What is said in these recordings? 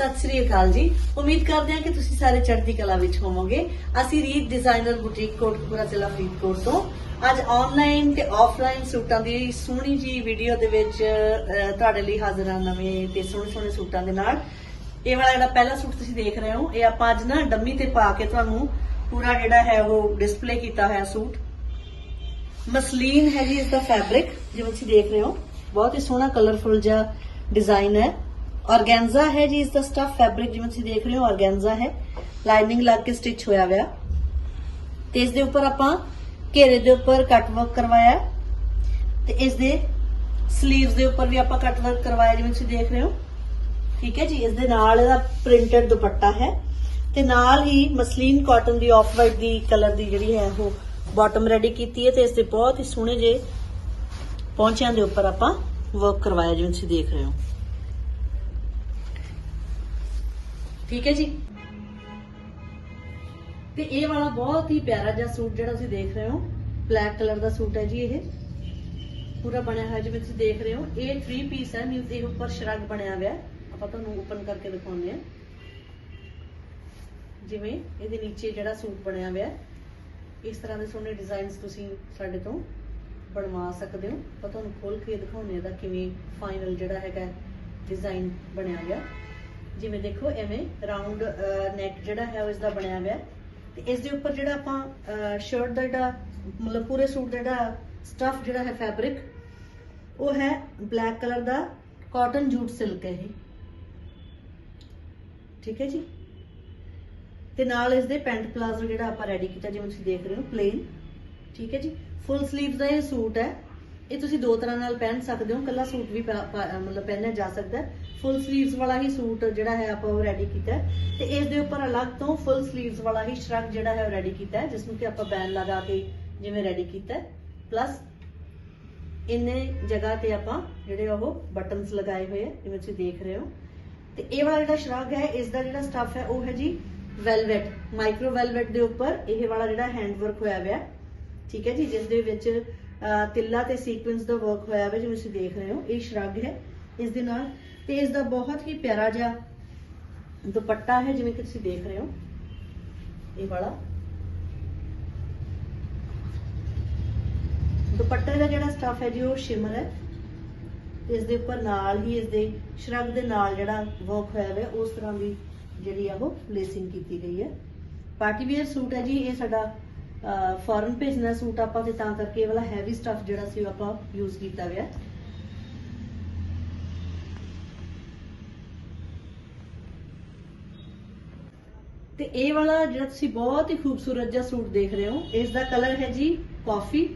ਸਤਿ ਸ੍ਰੀ ਅਕਾਲ ਜੀ। ਉਮੀਦ ਕਰਦੇ ਹਾਂ ਕਿ ਤੁਸੀਂ ਸਾਰੇ ਚੜ੍ਹਦੀ ਕਲਾ ਵਿੱਚ ਹੋਵੋਗੇ। ਅਸੀਂ ਰੀਤ ਡਿਜ਼ਾਈਨਰ ਬੁਟੀਕ ਕੋਟਪੁਰਾ ਜ਼ਿਲ੍ਹਾ ਫਰੀਦਕੋਟ ਤੋਂ। ਅੱਜ ਆਨਲਾਈਨ ਤੇ ਆਫਲਾਈਨ ਸੂਟਾਂ ਦੀ ਸੋਹਣੀ ਜੀ ਵੀਡੀਓ ਦੇ ਵਿੱਚ ਤੁਹਾਡੇ ਲਈ ਹਾਜ਼ਰ ਹਾਂ ਨਵੇਂ ਤੇ ਸੋਹਣੇ ਸੋਹਣੇ ਸੂਟਾਂ ਦੇ ਨਾਲ। ਇਹ ਵਾਲਾ ਜਿਹੜਾ ਪਹਿਲਾ ਸੂਟ ਤੁਸੀਂ ਦੇਖ ਰਹੇ ਹੋ, ਇਹ ਆਪਾਂ ਅੱਜ ਨਾ ਡੰਮੀ ਤੇ ਪਾ ਕੇ ਤੁਹਾਨੂੰ ਪੂਰਾ ਜਿਹੜਾ ਹੈ ਉਹ ਡਿਸਪਲੇ ਕੀਤਾ ਹੋਇਆ ਸੂਟ। ਮਸਲੀਨ ਹੈ ਜੀ ਇਸ ਦਾ ਫੈਬਰਿਕ ਜਿਵੇਂ ਤੁਸੀਂ ਦੇਖ ਰਹੇ ਹੋ। ਬਹੁਤ ਹੀ ਸੋਹਣਾ ਕਲਰਫੁਲ ਜਿਹਾ ਡਿਜ਼ਾਈਨ ਹੈ। ਆਰਗੈਂਜ਼ਾ ਹੈ ਜੀ, ਇਸ ਦਾ ਸਟਫ ਫੈਬਰਿਕ ਜਿਵੇਂ ਤੁਸੀਂ ਦੇਖ ਰਹੇ ਹੋ ਆਰਗੈਂਜ਼ਾ ਹੈ। ਲਾਈਨਿੰਗ ਲੱਗ ਕੇ ਸਟਿਚ ਹੋਇਆ ਹੋਇਆ ਤੇ ਇਸ ਦੇ ਉੱਪਰ ਆਪਾਂ ਘੇਰੇ ਦੇ ਉੱਪਰ ਕੱਟ ਵਰਕ ਕਰਵਾਇਆ। ਤੇ ਇਸ ਦੇ 슬ੀਵਸ ਦੇ ਉੱਪਰ ਵੀ ਆਪਾਂ ਕੱਟ ਵਰਕ ਕਰਵਾਇਆ, ਜਿਵੇਂ ਤੁਸੀਂ ਦੇਖ ਰਹੇ ਹੋ। ਠੀਕ ਹੈ ਜੀ, ਇਸ ਦੇ ਨਾਲ ਇਹਦਾ ਪ੍ਰਿੰਟਡ ਦੁਪੱਟਾ ਹੈ। ਤੇ ਨਾਲ ਹੀ ਮਸਲੀਨ ਕਾਟਨ ਦੀ ਆਫ ਵਾਈਟ ਦੀ ਕਲਰ ਦੀ ਜਿਹੜੀ ਹੈ, ਉਹ ਬਾਟਮ ਰੈਡੀ ਕੀਤੀ ਹੈ ਤੇ ਇਸ ਦੇ ਬਹੁਤ ਹੀ ਸੋਹਣੇ ਜੇ ਪੌਂਚਿਆਂ ਦੇ ਉੱਪਰ ਆਪਾਂ ਵਰਕ ਕਰਵਾਇਆ, ਜਿਵੇਂ ਤੁਸੀਂ ਦੇਖ ਰਹੇ ਹੋ। ਠੀਕ ਹੈ ਜੀ? ਤੇ ਇਹ ਵਾਲਾ ਬਹੁਤ ਹੀ ਪਿਆਰਾ ਜਿਹਾ ਸੂਟ ਜਿਹੜਾ ਤੁਸੀਂ ਦੇਖ ਰਹੇ ਹੋ ਬਲੈਕ ਕਲਰ ਦਾ ਸੂਟ ਹੈ ਜੀ ਇਹ। ਪੂਰਾ ਬਣਿਆ ਹੋਇਆ ਜਿਵੇਂ ਤੁਸੀਂ ਦੇਖ ਰਹੇ ਹੋ। ਇਹ 3 ਪੀਸ ਹੈ ਮੀਨਸ ਇਹ ਉੱਪਰ ਸ਼ਰਗ ਬਣਿਆ ਹੋਇਆ ਆਪਾਂ ਤੁਹਾਨੂੰ ਓਪਨ ਕਰਕੇ ਦਿਖਾਉਂਦੇ ਹਾਂ। ਜਿਵੇਂ ਇਹਦੇ ਨੀਚੇ ਜਿਹੜਾ ਸੂਟ ਬਣਿਆ ਹੋਇਆ ਇਸ ਤਰ੍ਹਾਂ ਦੇ ਸੋਹਣੇ ਡਿਜ਼ਾਈਨਸ ਤੁਸੀਂ ਸਾਡੇ ਤੋਂ ਬਣਵਾ ਸਕਦੇ ਹੋ। ਆਪਾਂ ਤੁਹਾਨੂੰ ਖੋਲ ਕੇ ਦਿਖਾਉਂਦੇ ਹਾਂ ਇਹਦਾ ਕਿਵੇਂ ਫਾਈਨਲ ਜਿਹੜਾ ਹੈਗਾ ਡਿਜ਼ਾਈਨ ਬਣਿਆ ਗਿਆ ਜਿਵੇਂ ਦੇਖੋ ਐਵੇਂ ਰਾਉਂਡ ਨੈਕ ਜਿਹੜਾ ਹੈ ਉਹ ਇਸ ਦਾ ਬਣਿਆ ਹੋਇਆ ਤੇ ਇਸ ਦੇ ਉੱਪਰ ਜਿਹੜਾ ਆਪਾਂ ਸ਼ਰਟ ਦਾ ਜਿਹੜਾ, ਮਤਲਬ ਪੂਰੇ ਸੂਟ ਦਾ ਜਿਹੜਾ ਸਟਫ ਜਿਹੜਾ ਹੈ ਫੈਬਰਿਕ ਉਹ ਹੈ ਬਲੈਕ ਕਲਰ ਦਾ ਕਾਟਨ ਜੂਟ ਸਿਲਕ ਹੈ ਇਹ। ਠੀਕ ਹੈ ਜੀ? ਤੇ ਨਾਲ ਇਸ ਦੇ ਪੈਂਟ ਪਲਾਜ਼ੋ ਜਿਹੜਾ ਆਪਾਂ ਰੈਡੀ ਕੀਤਾ, ਜਿਵੇਂ ਤੁਸੀਂ ਦੇਖ ਰਹੇ ਹੋ ਪਲੇਨ ਠੀਕ ਹੈ ਜੀ? ਫੁੱਲ 슬ੀਵਸ ਦਾ ਇਹ ਸੂਟ ਹੈ। ਇਹ ਤੁਸੀਂ ਦੋ ਤਰ੍ਹਾਂ ਨਾਲ ਪਹਿਨ ਸਕਦੇ ਹੋ ਕੱਲਾ ਸੂਟ ਵੀ ਮਤਲਬ ਪਹਿਨਿਆ ਜਾ ਸਕਦਾ ਹੈ। ਫੁੱਲ 슬ੀਵਸ ਵਾਲਾ ਹੀ ਸੂਟ ਜਿਹੜਾ ਹੈ ਆਪਾਂ ਉਹ ਰੈਡੀ ਕੀਤਾ ਤੇ ਇਸ ਦੇ ਉੱਪਰ ਅਲੱਗ ਤੋਂ ਫੁੱਲ 슬ੀਵਸ ਵਾਲਾ ਹੀ ਸ਼ਰਗ ਜਿਹੜਾ ਹੈ ਉਹ ਰੈਡੀ ਕੀਤਾ ਜਿਸ ਨੂੰ ਕਿ ਆਪਾਂ ਬੈਨ ਲਗਾ ਕੇ ਜਿਵੇਂ ਰੈਡੀ ਕੀਤਾ ਪਲੱਸ ਇੰਨੇ ਜਗ੍ਹਾ ਤੇ ਆਪਾਂ ਜਿਹੜੇ ਉਹ ਬਟਨਸ ਲਗਾਏ ਹੋਏ ਆ ਜਿਵੇਂ ਤੁਸੀਂ ਦੇਖ ਰਹੇ ਹੋ। ਤੇ ਇਹ ਵਾਲਾ ਜਿਹੜਾ ਸ਼ਰਗ ਹੈ ਇਸ ਦਾ ਜਿਹੜਾ ਸਟਫ ਹੈ ਉਹ ਹੈ ਜੀ ਵੈਲਵਟ ਮਾਈਕਰੋ ਵੈਲਵਟ ਦੇ ਉੱਪਰ ਇਹ ਵਾਲਾ ਜਿਹੜਾ ਹੈਂਡ ਵਰਕ ਹੋਇਆ ਹੋਇਆ। ਠੀਕ ਹੈ ਜੀ ਜਿਸ ਦੇ ਵਿੱਚ ਅਹ, ਤਿੱਲਾ ਤੇ ਸੀਕੁਐਂਸ ਦਾ ਵਰਕ ਹੋਇਆ ਹੋਇਆ ਜਿਵੇਂ ਤੁਸੀਂ ਦੇਖ ਰਹੇ ਹੋ ਇਹ ਸ਼ਰਗ ਹੈ। ਇਸ ਦੇ ਨਾਲ ਤੇ ਇਸ ਦਾ ਬਹੁਤ ਹੀ ਪਿਆਰਾ ਜਿਹਾ ਦੁਪੱਟਾ ਹੈ, ਜਿਵੇਂ ਕਿ ਤੁਸੀਂ ਦੇਖ ਰਹੇ ਹੋ। ਇਹ ਵਾਲਾ। ਦੁਪੱਟੇ ਦਾ ਜਿਹੜਾ ਸਟਫ ਹੈ ਜੀ, ਉਹ ਸ਼ਿਮਰ ਹੈ। ਇਸ ਦੇ ਉੱਪਰ ਨਾਲ ਹੀ ਇਸ ਦੇ ਸ਼ਰਗ ਦੇ ਨਾਲ ਜਿਹੜਾ ਵਰਕ ਹੋਇਆ ਹੋਇਆ, ਉਸ ਤਰ੍ਹਾਂ ਦੀ ਜਿਹੜੀ ਆ ਉਹ ਲੇਸਿੰਗ ਕੀਤੀ ਗਈ ਹੈ। ਪਾਰਟੀ ਵੇਅਰ ਸੂਟ ਹੈ ਜੀ, ਇਹ ਸਾਡਾ ਫੋਰਨ ਭੇਜਣਾ ਸੂਟ ਆਪਾਂ ਤੇ ਤਾਂ ਕਰਕੇ ਇਹ ਵਾਲਾ ਹੈਵੀ ਸਟਫ ਜਿਹੜਾ ਸੀ ਉਹ ਆਪਾਂ ਯੂਜ਼ ਕੀਤਾ ਹੋਇਆ। ਤੇ ਇਹ ਵਾਲਾ ਜਿਹੜਾ ਤੁਸੀਂ ਬਹੁਤ ਹੀ ਖੂਬਸੂਰਤ ਜਿਹਾ ਸੂਟ ਦੇਖ ਰਹੇ ਹੋ, ਇਸ ਦਾ ਕਲਰ ਹੈ ਜੀ ਕਾਫੀ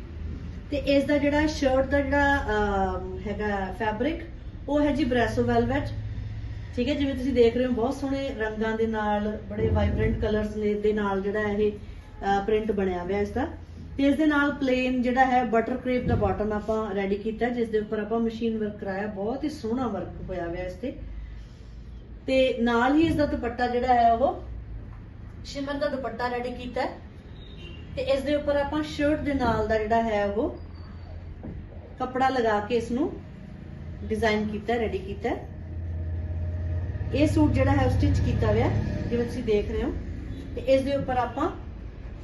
ਤੇ ਇਸ ਦਾ ਜਿਹੜਾ ਸ਼ਰਟ ਦਾ ਜਿਹੜਾ ਹੈਗਾ ਫੈਬਰਿਕ ਉਹ ਹੈ ਜੀ ਬ੍ਰੈਸੋ ਵੈਲਵਟ ਠੀਕ ਹੈ, ਜਿਵੇਂ ਤੁਸੀਂ ਦੇਖ ਰਹੇ ਹੋ, ਬਹੁਤ ਸੋਹਣੇ ਰੰਗਾਂ ਦੇ ਨਾਲ, ਬੜੇ ਵਾਈਬ੍ਰੈਂਟ ਕਲਰਸ ਨੇ, ਦੇ ਨਾਲ ਜਿਹੜਾ ਇਹ ਪ੍ਰਿੰਟ ਬਣਿਆ ਹੋਇਆ ਇਸ ਦਾ। ਤੇ ਇਸ ਦੇ ਨਾਲ ਪਲੇਨ ਜਿਹੜਾ ਹੈ ਬਟਰ ਕ੍ਰੇਪ ਦਾ ਬਾਟਮ ਆਪਾਂ ਰੈਡੀ ਕੀਤਾ, ਜਿਸ ਦੇ ਉੱਪਰ ਆਪਾਂ ਮਸ਼ੀਨ ਵਰਕ ਕਰਾਇਆ, ਬਹੁਤ ਹੀ ਸੋਹਣਾ ਵਰਕ ਹੋਇਆ ਹੋਇਆ ਇਸ ਤੇ। ਤੇ ਨਾਲ ਹੀ ਇਸ ਦਾ ਦੁਪੱਟਾ ਜਿਹੜਾ ਹੈ ਉਹ ਸ਼ਿਮਰ ਦਾ ਦੁਪੱਟਾ ਰੈਡੀ ਕੀਤਾ ਤੇ ਇਸ ਦੇ ਉੱਪਰ ਆਪਾਂ ਸ਼ਰਟ ਦੇ ਨਾਲ ਦਾ ਜਿਹੜਾ ਹੈ ਉਹ ਕੱਪੜਾ ਲਗਾ ਕੇ ਇਸ ਨੂੰ ਡਿਜ਼ਾਈਨ ਕੀਤਾ ਰੈਡੀ ਕੀਤਾ ਇਹ ਸੂਟ ਜਿਹੜਾ ਹੈ ਸਟਿਚ ਕੀਤਾ ਹੋਇਆ ਜਿਵੇਂ ਤੁਸੀਂ ਦੇਖ ਰਹੇ ਹੋ। ਤੇ ਇਸ ਦੇ ਉੱਪਰ ਆਪਾਂ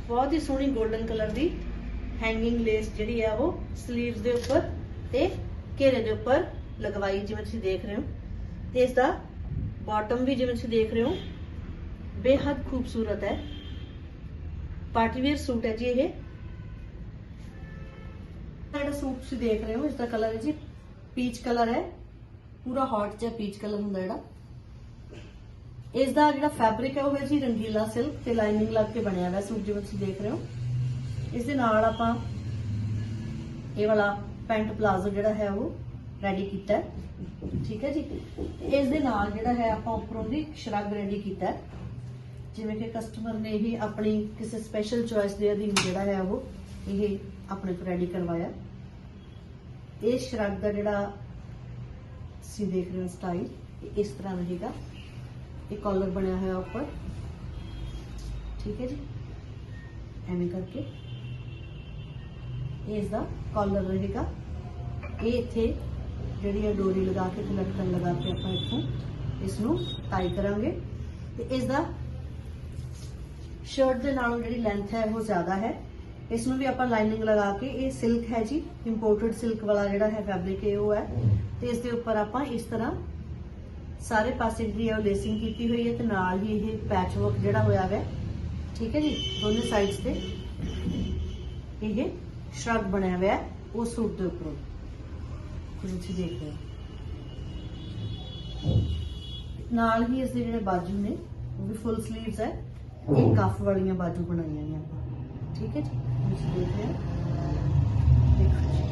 ਬਹੁਤ ਹੀ ਸੋਹਣੀ 골ਡਨ ਕਲਰ ਦੀ ਹੈਂਗਿੰਗ ਲੇਸ ਜਿਹੜੀ ਹੈ ਉਹ 슬ੀਵਸ ਦੇ ਉੱਪਰ ਤੇ ਘੇਰੇ ਦੇ ਉੱਪਰ ਲਗਵਾਈ, ਜਿਵੇਂ ਤੁਸੀਂ ਦੇਖ ਰਹੇ ਹੋ। ਤੇ ਇਸ ਦਾ ਬਾਟਮ ਵੀ ਜਿਵੇਂ ਤੁਸੀਂ ਦੇਖ ਰਹੇ ਹੋ ਬੇहद ਖੂਬਸੂਰਤ ਹੈ ਪਾਰਟੀ ਵੇਅਰ ਸੂਟ ਹੈ ਜੀ ਇਹ ਜਿਹੜਾ ਸੂਟ ਤੁਸੀਂ ਦੇਖ ਰਹੇ ਹੋ ਇਸ ਦਾ ਕਲਰ ਹੈ ਜੀ ਪੀਚ ਕਲਰ ਹੈ ਪੂਰਾ ਹੌਟ ਜਿਹਾ ਪੀਚ ਕਲਰ ਹੁੰਦਾ ਜਿਹੜਾ। ਇਸ ਦਾ ਜਿਹੜਾ ਫੈਬਰਿਕ ਹੈ, ਉਹ ਹੈ ਜੀ ਰੰਗੀਲਾ ਸਿਲਕ ਤੇ ਲਾਈਨਿੰਗ ਲੱਗ ਕੇ ਬਣਿਆ ਹੋਇਆ ਸੂਟ ਜਿਵੇਂ ਤੁਸੀਂ ਦੇਖ ਰਹੇ ਹੋ। ਇਸ ਦੇ ਨਾਲ ਆਪਾਂ ਇਹ ਵਾਲਾ ਪੈਂਟ ਪਲਾਜ਼ੋ ਜਿਹੜਾ ਹੈ, ਉਹ ਰੈਡੀ ਕੀਤਾ ਹੈ। ਠੀਕ ਹੈ ਜੀ। ਇਸ ਦੇ ਨਾਲ ਜਿਹੜਾ ਹੈ, ਆਪਾਂ ਉੱਪਰੋਂ ਦੀ ਸ਼ਰਗ ਰੈਡੀ ਕੀਤਾ ਹੈ। ਜਿਵੇਂ ਕਿ ਕਸਟਮਰ ਨੇ ਹੀ ਆਪਣੀ ਕਿਸੇ ਸਪੈਸ਼ਲ ਚੋਇਸ ਦੇ ਅਧੀਨ ਜਿਹੜਾ ਹੈ ਉਹ ਇਹ ਆਪਣੇ ਤੋਂ ਰੈਡੀ ਕਰਵਾਇਆ। ਇਹ ਸ਼ਰਗ ਦਾ ਜਿਹੜਾ ਤੁਸੀਂ ਦੇਖ ਰਹੇ ਹੋ ਸਟਾਈਲ ਇਸ ਤਰ੍ਹਾਂ ਰਹੇਗਾ। ਇਹ ਕਾਲਰ ਬਣਿਆ ਹੋਇਆ ਉੱਪਰ। ਠੀਕ ਹੈ ਜੀ? ਐਵੇਂ ਕਰਕੇ। ਇਹ ਇਸ ਦਾ ਕਾਲਰ ਰਹੇਗਾ। ਇਹ ਇੱਥੇ ਜਿਹੜੀ ਹੈ ਡੋਰੀ ਲਗਾ ਕੇ ਤੇ ਲਗਾ ਕੇ ਆਪਾਂ ਇੱਥੋਂ ਇਸ ਨੂੰ ਟਾਈ ਕਰਾਂਗੇ। ਤੇ ਇਸ ਦਾ ਸ਼ਰਟ ਦੇ ਨਾਲੋਂ ਜਿਹੜੀ ਲੈਂਥ ਹੈ ਉਹ ਜ਼ਿਆਦਾ ਹੈ। ਇਸ ਨੂੰ ਵੀ ਆਪਾਂ ਲਾਈਨਿੰਗ ਲਗਾ ਕੇ, ਇਹ ਸਿਲਕ ਹੈ ਜੀ ਇੰਪੋਰਟਡ ਸਿਲਕ ਵਾਲਾ ਜਿਹੜਾ ਹੈ ਫੈਬਰਿਕ ਇਹ ਉਹ ਹੈ। ਤੇ ਇਸ ਦੇ ਉੱਪਰ ਆਪਾਂ ਇਸ ਤਰ੍ਹਾਂ ਸਾਰੇ ਪਾਸੇ ਜਿਹੜੀ ਹੈ ਉਹ ਲੇਸਿੰਗ ਕੀਤੀ ਹੋਈ ਹੈ ਤੇ ਨਾਲ ਹੀ ਇਹ ਪੈਚ ਵਰਕ ਜਿਹੜਾ ਹੋਇਆ ਹੈ। ਠੀਕ ਹੈ ਜੀ? ਦੋਨੇ ਸਾਈਡਸ ਤੇ ਇਹ ਸ਼ਰਟ ਬਣਿਆ ਹੋਇਆ ਹੈ, ਉਹ ਸੂਟ ਦੇ ਉੱਪਰੋਂ। ਤੁਸੀਂ ਦੇਖ ਰਹੇ ਹੋ। ਨਾਲ ਹੀ ਇਸ ਦੇ ਜਿਹੜੇ ਬਾਜੂ ਨੇ, ਉਹ ਵੀ ਫੁੱਲ ਸਲੀਵਸ ਹੈ। ਇਹ ਕਫ ਵਾਲੀਆਂ ਬਾਜੂ ਬਣਾਈਆਂ ਨੇ ਆਪਾਂ। ਠੀਕ ਹੈ ਜੀ? ਤੁਸੀਂ ਦੇਖ ਰਹੇ ਹੋ? ਦੇਖੋ ਜੀ।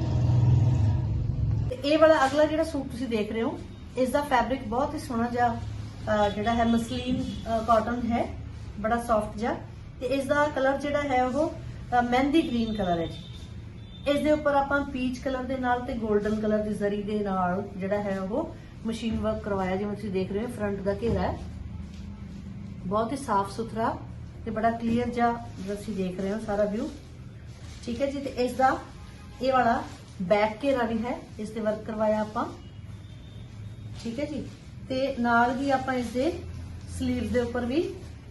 ਤੇ ਇਹ ਵਾਲਾ ਅਗਲਾ ਜਿਹੜਾ ਸੂਟ ਤੁਸੀਂ ਦੇਖ ਰਹੇ ਹੋ ਇਸ ਦਾ ਫੈਬਰਿਕ ਬਹੁਤ ਹੀ ਸੋਹਣਾ ਜਿਹਾ ਜਿਹੜਾ ਹੈ ਮਸਲੀਨ ਕਾਟਨ ਹੈ ਬੜਾ ਸੌਫਟ ਜਿਹਾ। ਤੇ ਇਸ ਦਾ ਕਲਰ ਜਿਹੜਾ ਹੈ ਉਹ ਮਹਿੰਦੀ ਗ੍ਰੀਨ ਕਲਰ ਹੈ ਜੀ। ਇਸ ਦੇ ਉੱਪਰ ਆਪਾਂ ਪੀਚ ਕਲਰ ਦੇ ਨਾਲ ਤੇ 골ਡਨ ਕਲਰ ਦੀ ਜ਼ਰੀ ਦੇ ਨਾਲ ਜਿਹੜਾ ਹੈ ਉਹ ਮਸ਼ੀਨ ਵਰਕ ਕਰਵਾਇਆ ਜਿਵੇਂ ਤੁਸੀਂ ਦੇਖ ਰਹੇ ਹੋ ਫਰੰਟ ਦਾ ਘੇਰਾ ਹੈ। ਬਹੁਤ ਹੀ ਸਾਫ਼ ਸੁਥਰਾ ਤੇ ਬੜਾ ਕਲੀਅਰ ਜਿਹਾ ਤੁਸੀਂ ਦੇਖ ਰਹੇ ਹੋ ਸਾਰਾ ਵਿਊ ਠੀਕ ਹੈ ਜੀ, ਤੇ ਇਸ ਦਾ ਇਹ ਵਾਲਾ ਬੈਕ ਘੇਰਾ ਵੀ ਹੈ, ਇਸ ਤੇ ਵਰਕ ਕਰਵਾਇਆ ਆਪਾਂ। ਠੀਕ ਹੈ ਜੀ, ਤੇ ਨਾਲ ਹੀ ਆਪਾਂ ਇਸ ਦੇ 슬ੀਵਸ ਦੇ ਉੱਪਰ ਵੀ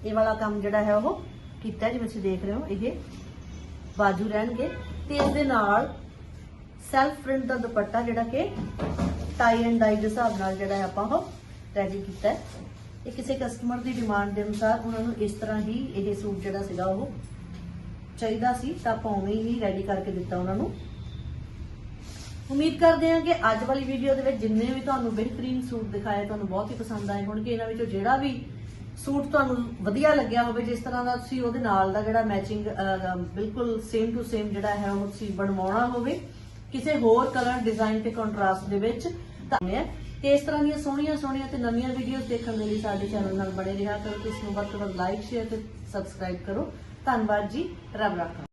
ਇਹ ਵਾਲਾ ਕੰਮ ਜਿਹੜਾ ਹੈ ਉਹ ਕੀਤਾ ਜਿਵੇਂ ਤੁਸੀਂ ਦੇਖ ਰਹੇ ਹੋ ਇਹ ਬਾਜੂ ਰਹਿਣਗੇ। ਤੇ ਇਸ ਦੇ ਨਾਲ ਸੈਲਫ ਪ੍ਰਿੰਟ ਦਾ ਦੁਪੱਟਾ ਜਿਹੜਾ ਕਿ ਟਾਈ ਐਂਡ ਡਾਈ ਦੇ ਹਿਸਾਬ ਨਾਲ ਜਿਹੜਾ ਹੈ ਆਪਾਂ ਉਹ ਰੈਡੀ ਕੀਤਾ ਹੈ। ਇਹ ਕਿਸੇ ਕਸਟਮਰ ਦੀ ਡਿਮਾਂਡ ਦੇ ਅਨੁਸਾਰ ਉਹਨਾਂ ਨੂੰ ਇਸ ਤਰ੍ਹਾਂ ਹੀ ਇਹ ਸੂਟ ਜਿਹੜਾ ਸੀਗਾ ਉਹ ਚਾਹੀਦਾ ਸੀ, ਤਾਂ ਆਪਾਂ ਉਵੇਂ ਹੀ ਰੈਡੀ ਕਰਕੇ ਦਿੱਤਾ ਉਹਨਾਂ ਨੂੰ। ਉਮੀਦ ਕਰਦੇ ਹਾਂ ਕਿ ਅੱਜ ਵਾਲੀ ਵੀਡੀਓ ਦੇ ਵਿੱਚ ਜਿੰਨੇ ਵੀ ਤੁਹਾਨੂੰ ਬਿਹਤਰੀਨ ਸੂਟ ਦਿਖਾਏ ਤੁਹਾਨੂੰ ਬਹੁਤ ਹੀ ਪਸੰਦ ਆਏ ਹੋਣਗੇ। ਇਹਨਾਂ ਵਿੱਚੋਂ ਜਿਹੜਾ ਵੀ ਸੂਟ ਤੁਹਾਨੂੰ ਵਧੀਆ ਲੱਗਿਆ ਹੋਵੇ, ਜਿਸ ਤਰ੍ਹਾਂ ਦਾ ਤੁਸੀਂ ਉਹਦੇ ਨਾਲ ਦਾ ਜਿਹੜਾ ਮੈਚਿੰਗ ਬਿਲਕੁਲ ਸੇਮ ਟੂ ਸੇਮ ਜਿਹੜਾ ਹੈ ਉਹ ਤੁਸੀਂ ਬਣਵਾਉਣਾ ਹੋਵੇ, ਕਿਸੇ ਹੋਰ ਕਲਰ ਡਿਜ਼ਾਈਨ ਤੇ ਕੰਟਰਾਸਟ ਦੇ ਵਿੱਚ, ਤਾਂ ਹੈ ਤੇ ਇਸ ਤਰ੍ਹਾਂ ਦੀਆਂ ਸੋਹਣੀਆਂ ਸੋਹਣੀਆਂ ਤੇ ਨਵੀਆਂ ਵੀਡੀਓਜ਼ ਦੇਖਣ ਦੇ ਲਈ ਸਾਡੇ ਚੈਨਲ ਨਾਲ ਬਣੇ ਰਿਹਾ ਕਰੋ ਤੇ ਇਸ ਨੂੰ ਵੱਧ ਤੋਂ ਵੱਧ ਲਾਈਕ ਸ਼ੇਅਰ ਤੇ ਸਬਸਕ੍ਰਾਈਬ ਕਰੋ। ਧੰਨਵਾਦ ਜੀ। ਰੱਬ ਰਾਖਾ।